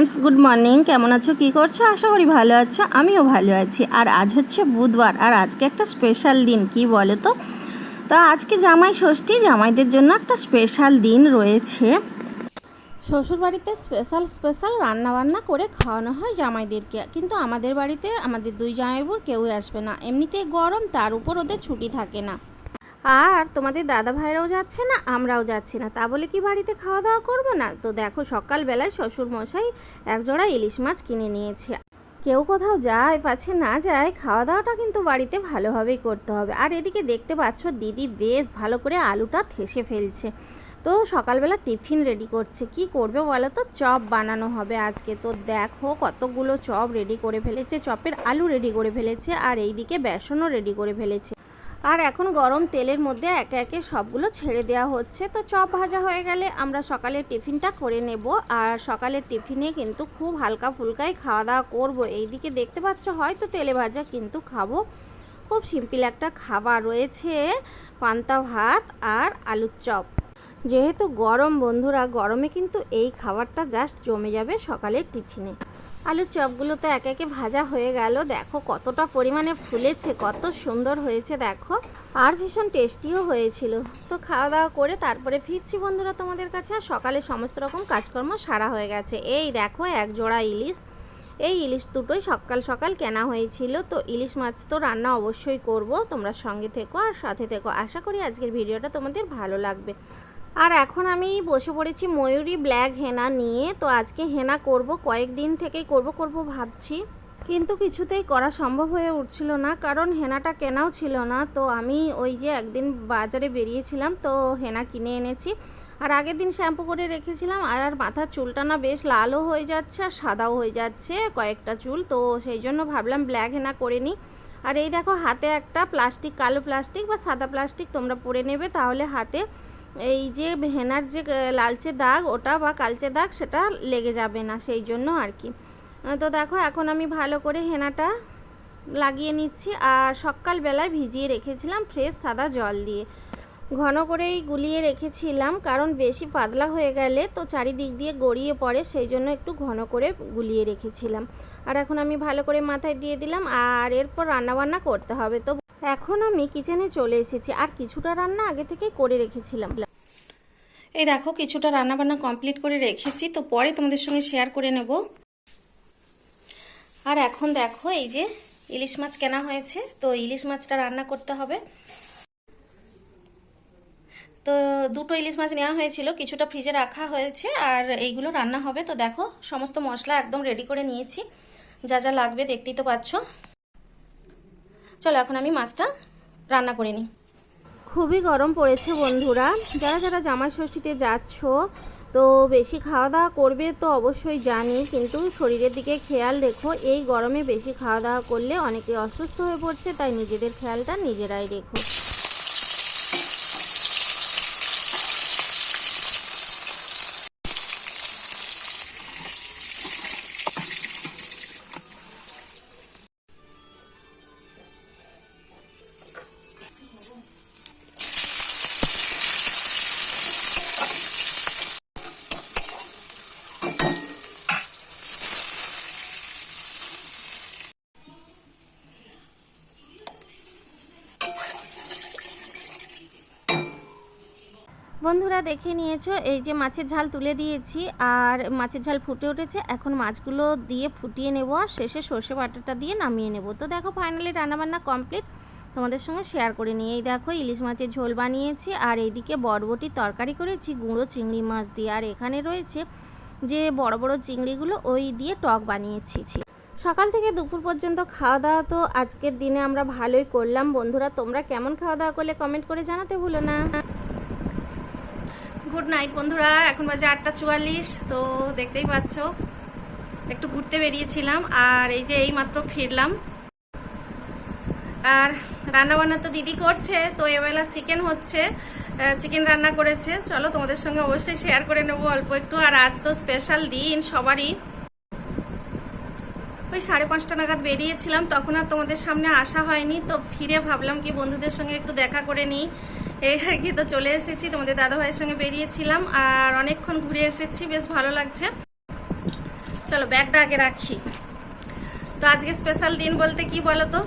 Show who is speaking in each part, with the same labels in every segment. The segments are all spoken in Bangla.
Speaker 1: Friends, good morning. কেমন আছো? কী করছ? আশা করি ভালো আছো। আমিও ভালো আছি। আর আজ হচ্ছে বুধবার। আর আজকে একটা স্পেশাল দিন, কি বলো তো? তো আজকে জামাই ষষ্ঠী। জামাইদের জন্য একটা স্পেশাল দিন রয়েছে। শ্বশুরবাড়িতে স্পেশাল স্পেশাল রান্না বান্না করে খাওয়ানো হয় জামাইদেরকে। কিন্তু আমাদের বাড়িতে আমাদের দুই জামাইবুর কেউই আসবে না। এমনিতেই গরম, তার উপর ওদের ছুটি থাকে না। আর তোমাদের দাদা ভাইরাও যাচ্ছে না, আমরাও যাচ্ছি না। তা বলে কি বাড়িতে খাওয়া দাওয়া করব না? তো দেখো, সকালবেলায় শ্বশুর মশাই একজোড়া ইলিশ মাছ কিনে নিয়েছে। কেউ কোথাও যায় পাচ্ছে না যায় খাওয়া দাওয়াটা কিন্তু বাড়িতে ভালোভাবেই করতে হবে। আর এদিকে দেখতে পাচ্ছ, দিদি বেশ ভালো করে আলুটা থেসে ফেলছে। তো সকালবেলা টিফিন রেডি করছে। কি করবে বলো তো? চপ বানানো হবে আজকে। তো দেখো, কতগুলো চপ রেডি করে ফেলেছে। চপের আলু রেডি করে ফেলেছে, আর এইদিকে বেসনও রেডি করে ফেলেছে। আর এখন গরম তেলের মধ্যে একে একে সবগুলো ছেড়ে দেওয়া হচ্ছে। তো চপ ভাজা হয়ে গেলে আমরা সকালের টিফিনটা করে নেব। আর সকালের টিফিনে কিন্তু খুব হালকা ফুলকাই খাওয়া দাওয়া করব। এইদিকে দেখতে পাচ্ছ, হয়তো তেলে ভাজা কিন্তু খাব। খুব সিম্পল একটা খাবার রয়েছে, পান্তা ভাত আর আলুর চপ। যেহেতু গরম বন্ধুরা, গরমে কিন্তু এই খাবারটা জাস্ট জমে যাবে সকালের টিফিনে। আলুর চপগুলো তো একে একে ভাজা হয়ে গেল। দেখো কতটা পরিমাণে ফুলেছে, কত সুন্দর হয়েছে, দেখো। আর ভীষণ টেস্টিও হয়েছিল। তো খাওয়া দাওয়া করে তারপরে ফিরছি বন্ধুরা তোমাদের কাছে। আর সকালে সমস্ত রকম কাজকর্ম সারা হয়ে গেছে। এই দেখো এক জোড়া ইলিশ। এই ইলিশ দুটোই সকাল সকাল কেনা হয়েছিল। তো ইলিশ মাছ তো রান্না অবশ্যই করব। তোমরা সঙ্গে থেকো আর সাথে থেকো। আশা করি আজকের ভিডিওটা তোমাদের ভালো লাগবে। আর এখন আমি বসে পড়েছি ময়ূরী ব্ল্যাক হেনা নিয়ে, তো আজকে হেনা করব, কয়েকদিন থেকেই করব করব ভাবছি। কিন্তু কিছুতেই করা সম্ভব হয়ে উঠছিল না, কারণ হেনাটা কেনাও ছিল না। তো আমি ওই যে একদিন বাজারে বেরিয়েছিলাম, তো হেনা কিনে এনেছি। আর আগের দিন শ্যাম্পু করে রেখেছিলাম, আর আর মাথার চুলটা না বেশ লালও হয়ে যাচ্ছে আর সাদাও হয়ে যাচ্ছে কয়েকটা চুল। তো সেই জন্য ভাবলাম ব্ল্যাক হেনা করে নিই। আর এই দেখো, হাতে একটা প্লাস্টিক, কালো প্লাস্টিক বা সাদা প্লাস্টিক তোমরা পরে নেবে, তাহলে হাতে এই যে হেনার যে লালচে দাগ, ওটা বা কালচে দাগ, সেটা লেগে যাবে না সেই জন্য আর কি। তো দেখো, এখন আমি ভালো করে হেনাটা লাগিয়ে নিচ্ছি। আর সকালবেলায় ভিজিয়ে রেখেছিলাম ফ্রেশ সাদা জল দিয়ে। ঘন করেই গুলিয়ে রেখেছিলাম, কারণ বেশি পাতলা হয়ে গেলে তো চারিদিক দিয়ে গড়িয়ে পড়ে, সেই জন্য একটু ঘন করে গুলিয়ে রেখেছিলাম। আর এখন আমি ভালো করে মাথায় দিয়ে দিলাম, আর এরপর রান্নাবান্না করতে হবে। তো এখন আমি কিচেনে চলে এসেছি আর কিছুটা রান্না আগে থেকে করে রেখেছিলাম। এই দেখো, কিছুটা রান্না বান্না কমপ্লিট করে রেখেছি, তো পরে তোমাদের সঙ্গে শেয়ার করে নেব। আর এখন দেখো, এই যে ইলিশ মাছ কেনা হয়েছে, তো ইলিশ মাছটা রান্না করতে হবে। তো দুটো ইলিশ মাছ নেওয়া হয়েছিল, কিছুটা ফ্রিজে রাখা হয়েছে, আর এইগুলো রান্না হবে। তো দেখো, সমস্ত মশলা একদম রেডি করে নিয়েছি। যা যা লাগবে দেখতেই তো পাচ্ছ। চলো, এখন আমি মাছটা রান্না করে নিই। খুবই গরম পড়েছে বন্ধুরা। যারা যারা জামা ষষ্ঠীতে যাচ্ছ, তো বেশি খাওয়া দাওয়া করবে তো অবশ্যই জানি, কিন্তু শরীরের দিকে খেয়াল রেখো, এই গরমে বেশি খাওয়া দাওয়া করলে অনেকে অসুস্থ হয়ে পড়ছে, তাই নিজেদের খেয়ালটা নিজেরাই রেখো। বন্ধুরা দেখে নিয়েছো, এই যে মাছের ঝাল তুলে দিয়েছি আর মাছের ঝাল ফুটে উঠেছে। এখন মাছগুলো দিয়ে ফুটিয়ে নেব আর শেষে সর্ষে বাটাটা দিয়ে নামিয়ে নেব। তো দেখো ফাইনালি রান্নাবান্না কমপ্লিট তোমাদের সঙ্গে শেয়ার করে নিই। এই দেখো, ইলিশ মাছের ঝোল বানিয়েছি আর এইদিকে বরবটির তরকারি করেছি, গুঁড়ো চিংড়ি মাছ দিয়ে। আর এখানে রয়েছে যে বড় বড় চিংড়িগুলো, ওই দিয়ে টক বানিয়েছি। সকাল থেকে দুপুর পর্যন্ত খাওয়া দাওয়া তো আজকের দিনে আমরা ভালোই করলাম। বন্ধুরা, তোমরা কেমন খাওয়া দাওয়া করলে কমেন্ট করে জানাতে ভুলো না। গুড নাইট বন্ধুরা। এখন বাজে আটটা চুয়াল্লিশ, তো দেখতেই পাচ্ছ। একটু ঘুরতে বেরিয়েছিলাম, আর এই যে এই মাত্র ফিরলাম। আর রান্না বান্না তো দিদি করছে, তো এবেলা চিকেন হচ্ছে চিকেন রান্না করেছে। চলো তোমাদের সঙ্গে অবশ্যই শেয়ার করে নেব অল্প একটু। আর আজ তো স্পেশাল দিন সবারই। ওই সাড়ে পাঁচটা নাগাদ বেরিয়েছিলাম, তখন আর তোমাদের সামনে আসা হয়নি, তো ফিরে ভাবলাম কি বন্ধুদের সঙ্গে একটু দেখা করে নিই। এই আর কি তো চলে এসেছি, তোমাদের দাদা ভাইয়ের সঙ্গে বেরিয়েছিলাম আর অনেকক্ষণ ঘুরে এসেছি, বেশ ভালো লাগছে। চলো, ব্যাগটা আগে রাখি। তো আজকে স্পেশাল দিন বলতে কি বলো তো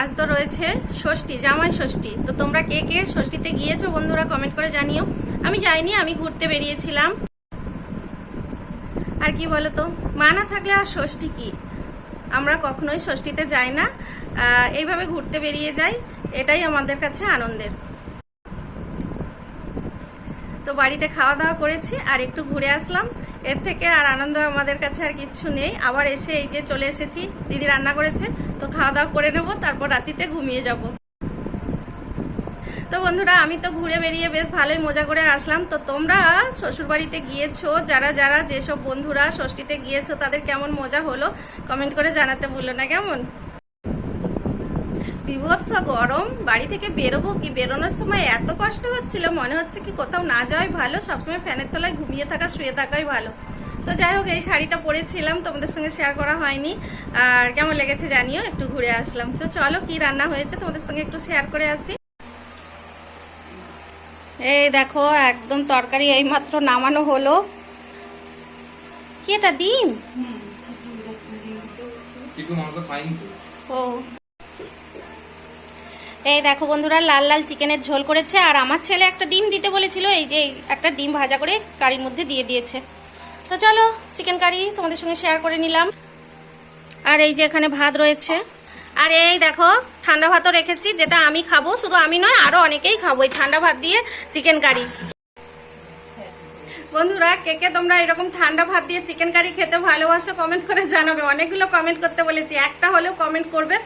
Speaker 1: আজ তো রয়েছে ষষ্ঠী, জামাই ষষ্ঠী। তো তোমরা কে কে ষষ্ঠীতে গিয়েছো বন্ধুরা কমেন্ট করে জানিও। আমি যাইনি, আমি ঘুরতে বেরিয়েছিলাম। আর কি বলো তো মা না থাকলে আর ষষ্ঠী কি? আমরা কখনোই ষষ্ঠীতে যাই না। এইভাবে ঘুরতে বেরিয়ে যাই, এটাই আমাদের কাছে আনন্দের। তো বাড়িতে খাওয়া দাওয়া করেছি আর একটু ঘুরে আসলাম। এর থেকে আর আনন্দ আমাদের কাছে আর কিচ্ছু নেই। আবার এসে এই যে চলে এসেছি, দিদি রান্না করেছে, তো খাওয়া দাওয়া করে নেব, তারপর রাতিতে ঘুমিয়ে যাব। তো বন্ধুরা, আমি তো ঘুরে বেরিয়ে বেশ ভালোই মজা করে আসলাম। তো তোমরা শ্বশুরবাড়িতে গিয়েছো, যারা যারা যেসব বন্ধুরা ষষ্ঠীতে গিয়েছো, তাদের কেমন মজা হলো? কমেন্ট করে জানাতে ভুলো না, কেমন? বিভৎস গরম। বাড়ি থেকে বেরোবো কি? বেরোনোর সময় এত কষ্ট হচ্ছিল মনে হচ্ছে কি কোথাও না যাওয়াই ভালো। সবসময় ফ্যানের তলায় ঘুমিয়ে থাকা শুয়ে থাকাই ভালো। তো যাই হোক এই শাড়িটা পরেছিলাম তোমাদের সঙ্গে শেয়ার করা হয়নি। আর কেমন লেগেছে জানিও একটু ঘুরে আসলাম। তো চলো কি রান্না হয়েছে তোমাদের সঙ্গে একটু শেয়ার করে আসি। এই দেখো একদম তরকারি এইমাত্র নামানো হলো। কি এটা ডিম? ও। এই দেখো বন্ধুরা, লাল লাল চিকেনের ঝোল করেছে, আর আমার ছেলে একটা ডিম দিতে বলেছিল, এই যে একটা ডিম ভাজা করে কারির মধ্যে দিয়ে দিয়েছে। তো চলো, চিকেন কারি তোমাদের সঙ্গে শেয়ার করে নিলাম। আর এই যে এখানে ভাত রয়েছে। আর এই দেখো, ঠান্ডা ভাতও রেখেছি, যেটা আমি খাব, শুধু আমি নয়, আরও অনেকেই খাব এই ঠান্ডা ভাত দিয়ে চিকেন কারি। বন্ধুরা, কে কে তোমরা এরকম ঠান্ডা ভাত দিয়ে চিকেন কারি খেতে ভালোবাসো কমেন্ট করে জানাবে। অনেকগুলো কমেন্ট করতে বলেছি, একটা হলেও কমেন্ট করবে।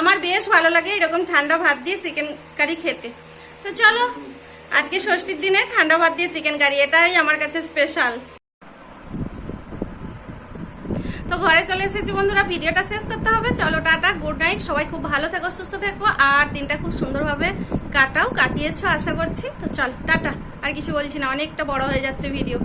Speaker 1: আমার বেশ ভালো লাগে এরকম ঠান্ডা ভাত দিয়ে চিকেন কারি খেতে। তো চলো, আজকে ষষ্ঠীর দিনে ঠান্ডা ভাত দিয়ে চিকেন কারি এটাই আমার কাছে স্পেশাল তো ঘরে চলে এসেছি বন্ধুরা, ভিডিওটা শেষ করতে হবে। চলো, টাটা গুড নাইট সবাই খুব ভালো থেকো, সুস্থ থেকো, আর দিনটা খুব সুন্দরভাবে কাটাও, কাটিয়েছো, আশা করছি। তো চল, টাটা, আর কিছু বলছি না, অনেকটা বড় হয়ে যাচ্ছে ভিডিও